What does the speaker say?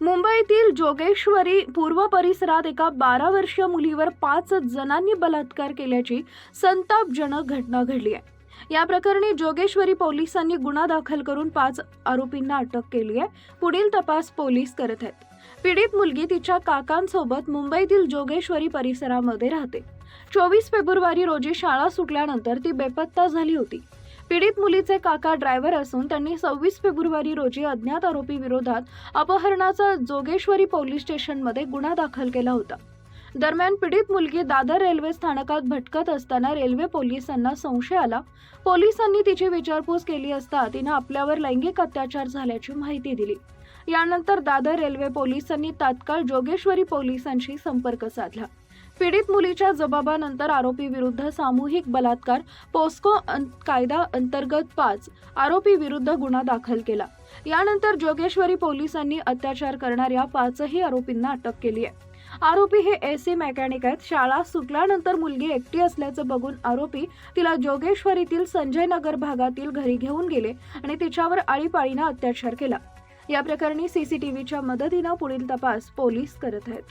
मुंबईतील जोगेश्वरी पूर्व परिसरात एका बारा वर्षीय मुलीवर पाच जणांनी बलात्कार केल्याची संतापजनक घटना घडली आहे. या प्रकरणी जोगेश्वरी पोलिसांनी गुन्हा दाखल करून पाच आरोपींना अटक केली आहे. पुढील तपास पोलीस करत आहेत. पीडित मुलगी तिच्या काकांसोबत मुंबईतील जोगेश्वरी परिसरामध्ये राहते. चोवीस फेब्रुवारी रोजी शाळा सुटल्यानंतर ती बेपत्ता झाली होती. पीडित मुलीचे काका ड्रायव्हर असून त्यांनी सव्वीस फेब्रुवारी रोजी अज्ञात आरोपी विरोधात अपहरणाचा जोगेश्वरी पोलीस स्टेशनमध्ये गुन्हा दाखल केला होता. दरम्यान पीडित मुलगी दादर रेल्वे स्थानकात भटकत असताना रेल्वे पोलिसांना संशय आला. पोलिसांनी तिची विचारपूस केली असता तिनं आपल्यावर लैंगिक अत्याचार झाल्याची माहिती दिली. यानंतर दादर रेल्वे पोलिसांनी तात्काळ जोगेश्वरी पोलिसांशी संपर्क साधला. पीडित मुलीच्या जबाबानंतर आरोपी विरुद्ध सामूहिक बलात्कार पोस्को कायदा अंतर्गत पाच आरोपी विरुद्ध गुन्हा दाखल केला. यानंतर जोगेश्वरी पोलिसांनी अत्याचार करणाऱ्या पाचही आरोपींना अटक केली आहे. आरोपी हे एसी मेकॅनिक आहेत. शाळा सुटल्यानंतर मुलगी एकटी असल्याचं बघून आरोपी तिला जोगेश्वरीतील संजय नगर भागातील घरी घेऊन गेले आणि तिच्यावर आळीपाळीनं अत्याचार केला. या प्रकरणी सीसीटीव्हीच्या मदतीनं पुढील तपास पोलीस करत आहेत.